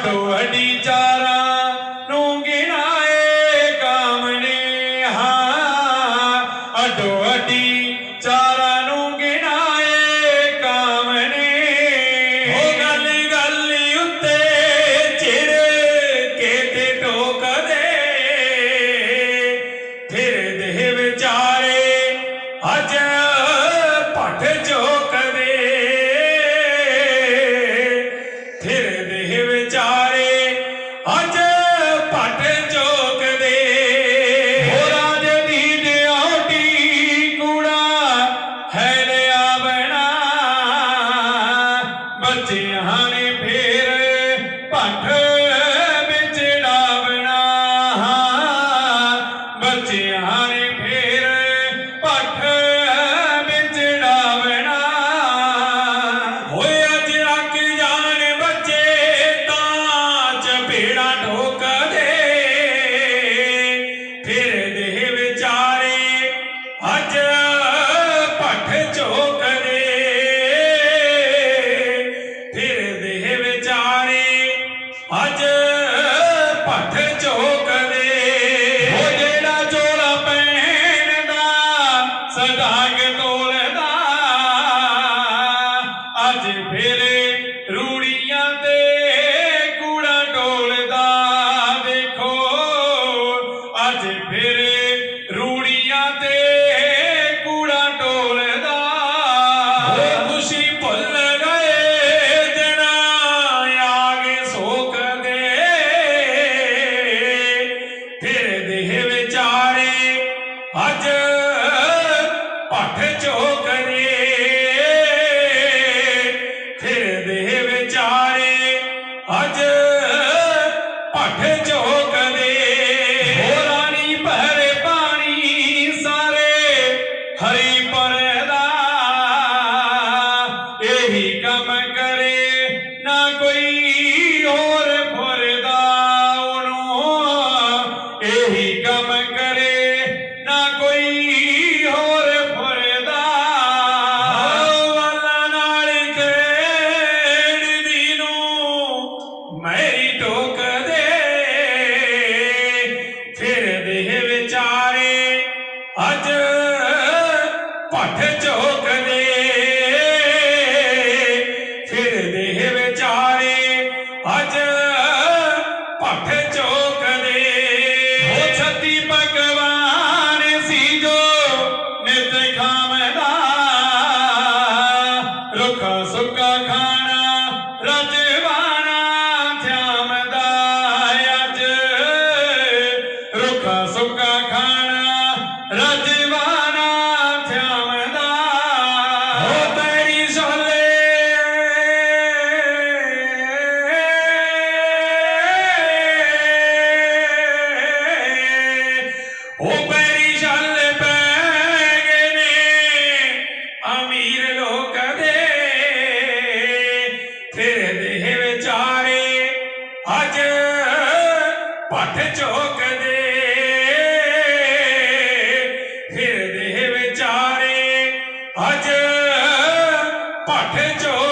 do ਕੰਮ ਕਰੇ, ਨਾ ਕੋਈ ਹੋਰ ਫਰਦਾ ਨੂੰ ਮੇਰੀ ਟੋਕ ਦੇ। ਵਿਚਾਰੇ ਅੱਜ ਭੱਠ ਝੋਕਦੇ ਫਿਰ ਦੇ ਅੱਜ ਪੱਠ ਚੋਕਦੇ ਫਿਰਦੇ ਵਿਚਾਰੇ ਅੱਜ ਪੱਠ ਚੋਕ